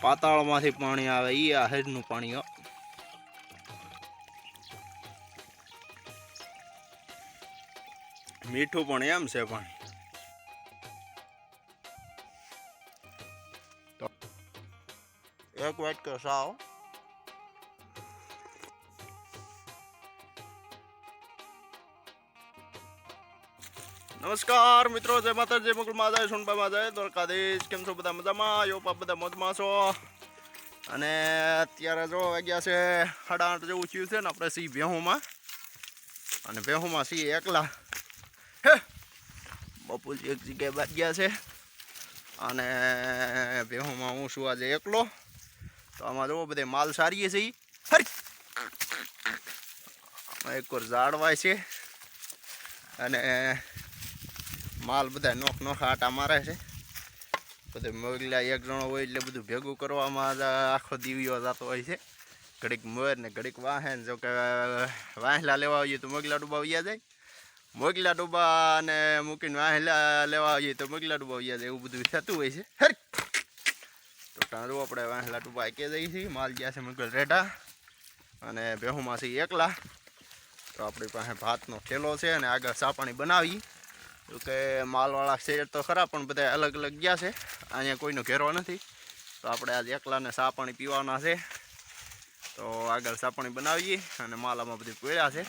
પાતાળમાંથી પાણી આવે એ આ હેજનું પાણી મીઠું પણ એમ છે પાણી. એક વાટકો સાવ નમસ્કાર મિત્રો, જય માતા જય મંગળમાં જાય સોનભાઈમાં જાય દ્વારકાધીશ, કેમ છો બધા મજામાં? યો પાપ બધા મોજમાં છો. અને અત્યારે જો વાગ્યા છે સાડા આઠ જેવું થયું છે ને, આપણે સી ભેહોમાં અને ભેહોમાં સી એકલા. હે! બપોર એક જગ્યાએ વાગ્યા છે. અને ભેહોમાં હું છું આજે એકલો. તો આમાં જુઓ બધે માલ સારીએ છે ઈ. હરી! આમાં એક વાર ઝાડવાય છે. અને માલ બધા નોખ નોખ આટા મારે છે. બધું મોગલા એક જણો હોય એટલે બધું ભેગું કરવામાં આખો દીવીઓ જતો હોય છે. ઘડીક મોર ને ઘડીક વાહન જો કે વાહેલા લેવા આવીએ તો મોગલા ડૂબા વૈયા જાય. મોગલા ડૂબા ને મૂકીને વાહેલા લેવા આવીએ તો મોગલા ડૂબા વૈયા જાય એવું બધું થતું હોય છે. હર! તો તારું આપણે વાહેલા ડૂબા કે જઈએ છીએ માલ ગયા છે મોગલ રેઢા અને બેહુમાં છે એકલા. તો આપણી પાસે ભાતનો ઠેલો છે અને આગળ સાપાણી બનાવી કે માલવાળા છે તો ખરા, પણ બધા અલગ અલગ ગયા છે. અહીંયા કોઈનો ઘેરો નથી. તો આપણે આજે એકલાને સા પાણી પીવાના છે. તો આગળ સાપણી બનાવીએ અને માલામાં બધું પીળ્યા છે!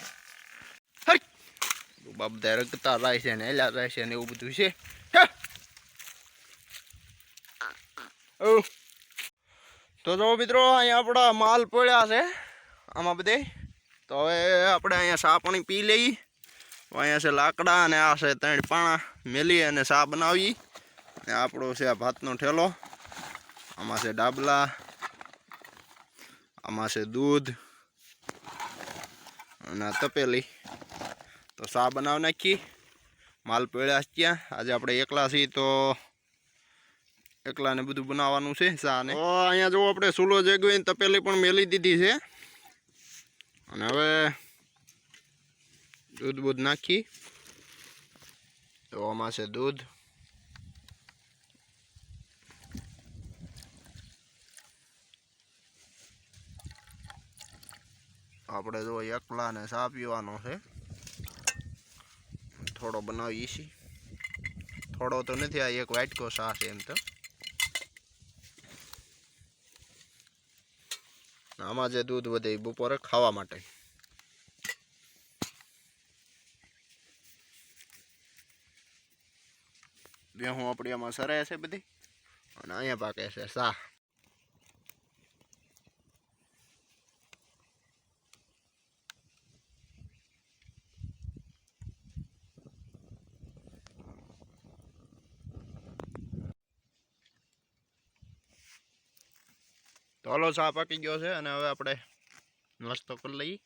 બધા રગતા રહે છે ને એલા રહે છે ને એવું બધું છે. તો જો મિત્રો, અહીંયા આપણા માલ પડ્યા છે. આમાં બધે. તો હવે આપણે અહીંયા સાપણી પી લઈએ. અહીંયા છે લાકડા અને આ છે ત્રણ પાણા. મેલી અને સા બનાવી. અને આપણો છે આ ભાતનો ઠેલો. આમાં છે ડાબલા. આમાં છે દૂધ. અને તપેલી. તો સા બનાવી નાખી. માલ પડ્યા છે ત્યાં. આજે આપણે એકલા છીએ તો એકલાને બધું બનાવવાનું છે સા ને અહીંયા જો આપણે સૂલો જેગવીને તપેલી પણ મેલી દીધી છે. અને હવે દૂધ બૂધ નાખી. તો આમાં છે દૂધ. આપણે જો એકલા ને ચા પીવાનો છે. થોડો બનાવીએ છીએ. થોડો તો નથી, આ એક વાટકો ચા છે એમ તો. આમાં જે દૂધ વધે બપોરે ખાવા માટે. ભેહું આપણી આમાં સરે છે બધી. અને અહીંયા પાકે છે સા તો હાલો પાકી ગયો છે અને હવે આપણે નાસ્તો કરી લઈએ.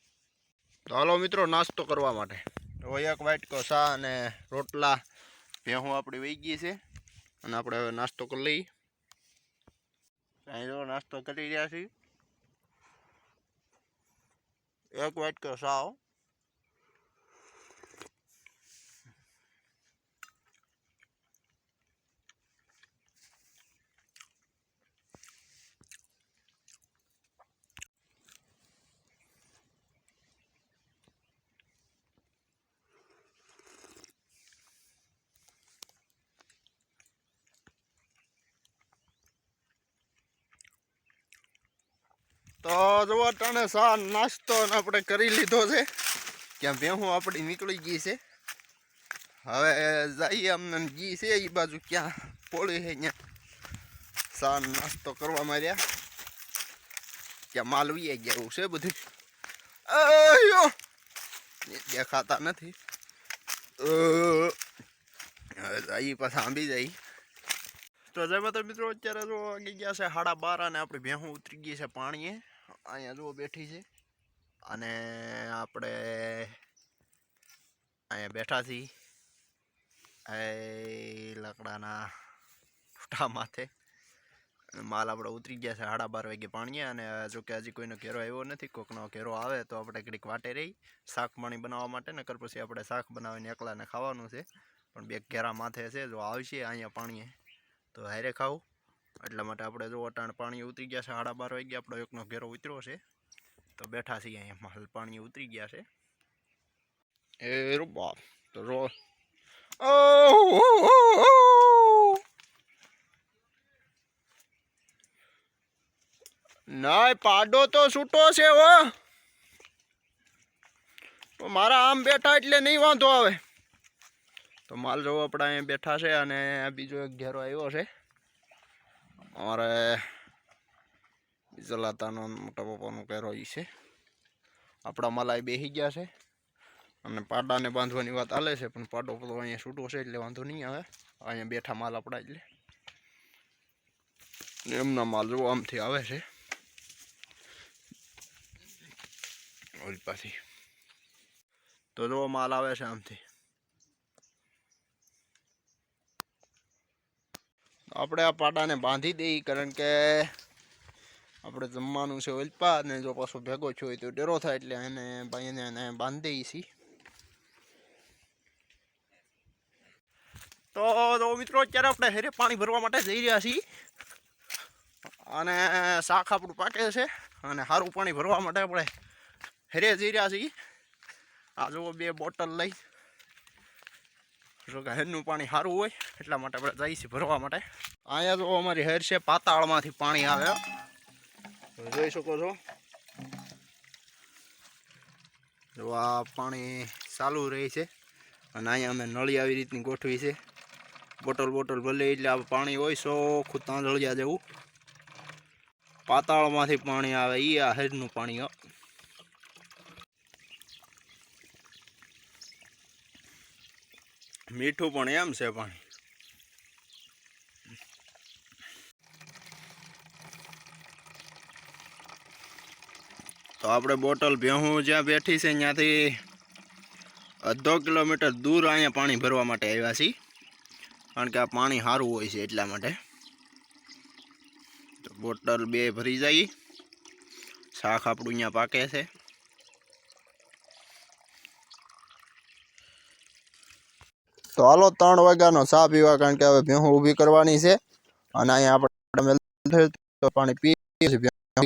તો મિત્રો, નાસ્તો કરવા માટે. તો એક વાટકો ચા અને રોટલા ભેહું આપણી વહી ગઈ છે. અને આપણે હવે નાસ્તો કરી લઈએ. અહીં નાસ્તો કરી રહ્યા છીએ. એક વાટકો સાવ. તો જુઓ તને સા નાસ્તો ને આપણે કરી લીધો છે. ક્યાં ભેહું આપણી નીકળી ગઈ છે. હવે જઈએ અમને ગી છે એ બાજુ ક્યાં પોળી છે ત્યાં સા નાસ્તો કરવા માંડ્યા ત્યાં માલ વી ગયા એવું છે બધું. અયો દેખાતા નથી. અ, હવે જઈએ પાછા આંબી જઈ તો જય માતા મિત્રો અત્યારે જો વાગી ગયા છે સાડા બાર અને આપણી ભેહું ઉતરી ગઈ છે પાણીએ. અહીંયા જુઓ બેઠી છે. અને આપણે અહીંયા બેઠા છીએ. એ લાકડાના ફૂટા માથે. માલ આપણે ઉતરી ગયા છે સાડા બાર વાગે પાણીએ. અને જો કે હજી કોઈનો ઘેરો આવ્યો નથી, કોકનો ઘેરો આવે તો આપણે ઘડીક વાટે રહી, શાક પાણી બનાવવા માટે. નકર પછી આપણે શાક બનાવીને એકલાને ખાવાનું છે. પણ બે ઘેરા માથે છે, જો આવશે અહીંયા પાણીએ તો હારે ખાવું. એટલા માટે આપણે જો અટાણ પાણી ઉતરી ગયા છે, સાડા બાર વાગ્યા આપણો એકનો ઘેરો ઉતર્યો છે. તો બેઠા છીએ અહીંયા હાલ પાણી ઉતરી ગયા છે. એ રો બાપ, તો રો. ના પાડો તો છૂટો છે હો. મારા આમ બેઠા એટલે નહીં વાંધો આવે. તો માલ જોવો આપણે અહીંયા બેઠા છે અને બીજો એક ઘેરો આવ્યો છે. અમારે જલાતાનો મોટા પપ્પાનો ઘેરો એ છે. આપણા માલ અહીં બેસી ગયા છે અને પાડાને બાંધવાની વાત હાલે છે, પણ પાડો તો અહીંયા છૂટો છે એટલે વાંધો નહીં આવે. અહીંયા બેઠા માલ આપણા એટલે એમના માલ જો આમથી આવે છે. ઓલી પાછી. તો જો માલ આવે છે આમથી. આપણે આ પાટાને બાંધી દઈએ, કારણ કે આપણે જમવાનું છે ઓલપા અને જો પાછો ભેગો છો તો ડેરો થાય એટલે એને ભાઈને એને બાંધી દઈએ છીએ. તો તો મિત્રો, અત્યારે આપણે હેરે પાણી ભરવા માટે જઈ રહ્યા છીએ. અને શાક આપણું પાકે છે, અને સારું પાણી ભરવા માટે આપણે હેરે જઈ રહ્યા છીએ. આ જુઓ, બે બોટલ લઈ. જો કે હેરનું પાણી સારું હોય, એટલા માટે આપણે જઈએ છીએ ભરવા માટે. અહીંયા જો અમારી હેર છે, પાતાળમાંથી પાણી આવે જોઈ શકો છો. જો આ પાણી ચાલુ રહે છે, અને અહીંયા અમે નળી આવી રીતની ગોઠવી છે. બોટલ બોટલ ભલે એટલે આ પાણી હોય, સોખું તાંદળિયા જેવું. પાતાળમાંથી પાણી આવે એ આ હેરનું પાણી મીઠું પણ એમ છે પાણી. તો આપણે બોટલ ભેહું જ્યાં બેઠી છે ત્યાંથી અડધો કિલોમીટર દૂર અહીંયા પાણી ભરવા માટે આવ્યા છીએ. કારણ કે આ પાણી સારું હોય છે એટલા માટે. તો બોટલ બે ભરી જાય. શાક આપણું અહીંયા પાકે છે. તો હાલો ત્રણ વાગ્યાનો ચા પીવા કારણ કે હવે ભેહું ઊભી કરવાની છે અને અહીંયા આપણે પાણી પીએ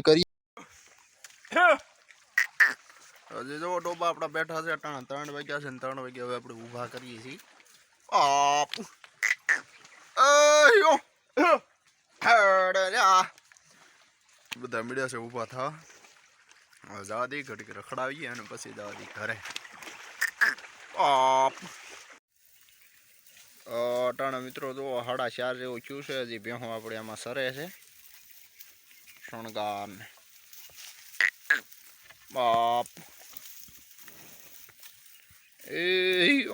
કરીએ હજી જો ડોબા આપણા બેઠા છે અટાણા. ત્રણ વાગ્યા છે ત્રણ વાગ્યા હવે આપણે ઊભા કરીએ છીએ. આપ બધા મીડિયા છે ઊભા થવા દાદી દઈ ઘડીક રખડાવીએ અને પછી દઈ ઘરે. આપ અટાણા મિત્રો તો સાડા ચાર જેવું થયું છે, હજી ભેહું આપણે આમાં સરે છે. શણગાર ને. બાપ. એ